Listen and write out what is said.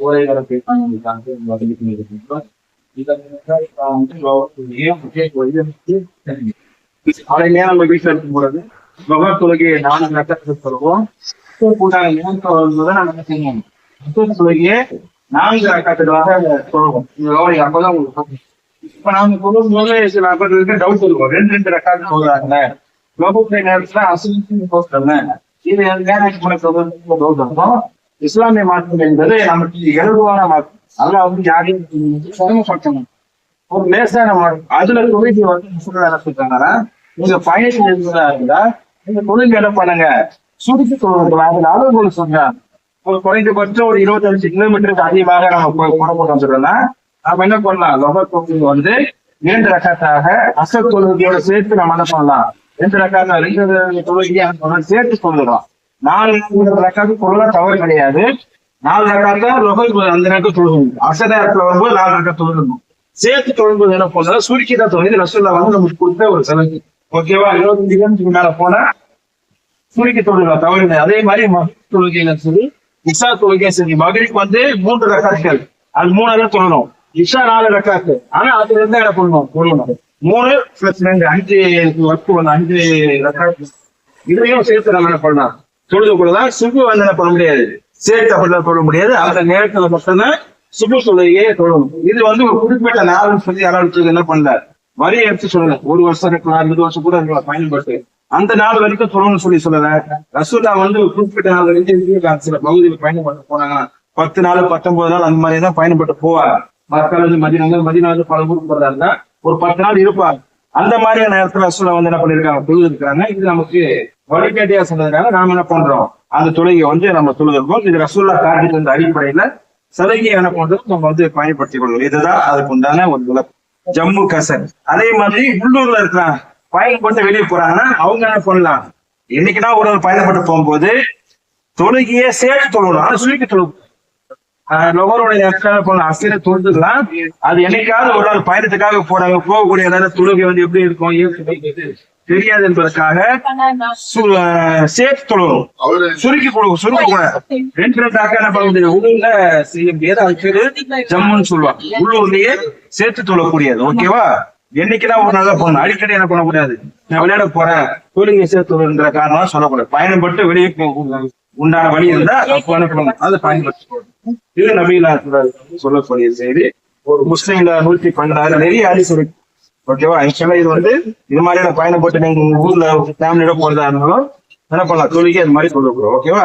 ஓலைகளை காலையிலேயே நம்ம வீட்டுல இருக்கும் பொழுது முகர் தொழுகையை நாலு ரக்கத்துக்கு சொல்லுவோம் கூட்டாங்க நேரத்தில் வரும்போது நம்ம தொழுகையை நான்கு சொல்லுவோம் அப்பதான் உங்களுக்கு இப்ப நாம சொல்லும்போது சில பேருக்கு டவுட் இருக்கும் ரெண்டு ரெண்டு ரக்காத்து சொல்றாங்க நேரத்துல அசுவின் போஸ்டர்னு இது நேரம் டவுட் இருக்கும் இஸ்லாமிய மார்க்கம் என்பது நமக்கு இயல்பான மார்க்கம். அதெல்லாம் வந்து யாரையும் சிரமப்படுத்தணும். ஒரு லேசான மார்க்கம். அதுல தொழில் வந்து முஸ்லிம் என்ன சொல்றாங்கன்னா நீங்க பயணம் இருந்ததா இருந்தா நீங்க தொழில் என்ன பண்ணுங்க. சுருக்கி தொழில் அளவுகோல் சொல்றாங்க ஒரு குறைந்தபட்சம் ஒரு இருபத்தஞ்சு கிலோமீட்டருக்கு அதிகமாக நம்ம புறப்பட்டோம் சொல்லலாம் வந்துட்டோம்னா நம்ம என்ன பண்ணலாம்? லொபர் தொழில் வந்து இரண்டு ரகத்தாக அசல் தொழுகையோட சேர்த்து நம்ம என்ன பண்ணலாம்? ரெண்டு ரகாத்த ரெண்டு தொழுகையை சேர்த்து சொல்லிடலாம் நாலு ரக்காக்கு சொல்லலாம் தவறு கிடையாது. நாலு ரகாத்தா லொகர் அந்த நேரத்தில் தொழுகணும். அசை நேரத்துல வரும்போது நாலு ரக்கா தொழுகணும். சேர்த்து தொழும்போது என்ன போனா சுருக்கி தான் தொழுது ரசூல்லா வந்து நமக்கு கொடுத்த ஒரு சலுகை ஓகேவா இருபத்தஞ்சு கிலோமீட்டருக்கு மேல போனா சுருக்கி தொழுகலாம் தவறு இல்லை அதே மாதிரி மகரிப் தொழுகையில சரி இஷா தொழுகை சரி மகரிப் வந்து மூன்று ரக்காக்கள் அது மூணு தான் தொழணும் இஷா நாலு ரக்காக்கு ஆனா அதுல இருந்து என்ன பண்ணணும்? தொழணும் மூணு பிளஸ் ரெண்டு. அஞ்சு ஒர்க் ஒன்று அஞ்சு ரக்காக்கு இதையும் சேர்த்து நம்ம என்ன பண்ணலாம்? தொழுதுக்குள்ளதான் சுப்பு சுபு வந்து என்ன பண்ண முடியாது. சேர்த்து அப்படிலாம் தொழ முடியாது. அந்த நேரத்துல மட்டும்தான் சுப்பு தொழுகையே தொழும் இது வந்து ஒரு குறிப்பிட்ட நாள்னு சொல்லி யாராவது என்ன பண்ணல? வரி எடுத்து சொல்லல. ஒரு வருஷம் இருக்கலாம் ரெண்டு வருஷம் கூட இருக்கலாம் பயன்படுத்து. அந்த நாள் வரைக்கும் சொல்லணும்னு சொல்லி சொல்லல. ரசூல்லா வந்து ஒரு குறிப்பிட்ட நாள் வரைக்கும் சில பகுதியில் பயணப்பட்டு போனாங்கன்னா பத்து நாள் பத்தொன்பது நாள் அந்த மாதிரி தான் பயணப்பட்டு போவார் மக்கள் வந்து மதினாங்க மதினா வந்து பல ஊருக்கு போறதா இருந்தா ஒரு பத்து நாள் இருப்பாங்க. அந்த மாதிரியான நேரத்துல ரசூலா வந்து என்ன பண்ணிருக்காங்க? தொழுது இருக்கிறாங்க இது நமக்கு வழிகாட்டியா சொன்னதுனால நாம என்ன பண்றோம்? அந்த தொழுகையை வந்து நம்ம தொழுகிறோம் இது ரசூல்லா காட்டிட்டு வந்து அடிப்படையில சலுகையை என்ன பண்றோம் நம்ம வந்து பயன்படுத்திக் கொள்கிறோம் இதுதான் அதுக்கு உண்டான ஒரு விளக்கம். ஜம்மு கசர் அதே மாதிரி உள்ளூர்ல இருக்கிறாங்க பயணப்பட்டு வெளியே போறாங்கன்னா அவங்க என்ன பண்ணலாம்? என்னைக்குன்னா ஒரு ஒரு பயணப்பட்டு போகும்போது தொழுகையே சேர்த்து தொழணும் ஆனா சுருக்கி தொழு லொகருடைய நேரத்துல பண்ணலாம்? அசிர தொழுதுலாம் அது என்னைக்காவது ஒரு நாள் பயணத்துக்காக போறாங்க போகக்கூடிய தொழுகை வந்து எப்படி இருக்கும்? தெரியாது என்பதற்காக சேர்த்து தொழுகணும் சுருக்கி கொடுக்கும் சுருக்க கூடாது ரெண்டு பண்ண முடியாது உள்ளூர்ல செய்ய முடியாது அது பேரு ஜம்முன்னு சொல்லுவாங்க. உள்ளூர்லயே சேர்த்து தொழக்கூடியது. ஓகேவா? என்னைக்குதான் ஒரு நாள் தான் போகணும். அடிக்கடி என்ன பண்ணக்கூடாது? நான் விளையாட போறேன். தொழுகை சேர்த்து தொழுகின்ற காரணம் சொல்லக்கூடாது. பயணப்பட்டு வெளியே உண்டான வழி இருந்தா அதை பயன்படுத்தி. இது நபீலா சொல்லக்கூடிய செய்தி. ஒரு முஸ்லீம்ல நூத்தி பன்னெண்டாயிரம் நிறைய அரிசி இருக்கு. ஓகேவா? ஆக்சுவலா இது வந்து இது மாதிரியான பயணப்பட்டு நீங்க ஊர்ல ஃபேமிலியோட போறதா இருந்தாலும் என்ன பண்ணலாம் தொழுகை அது மாதிரி சொல்லக்கூடாது ஓகேவா?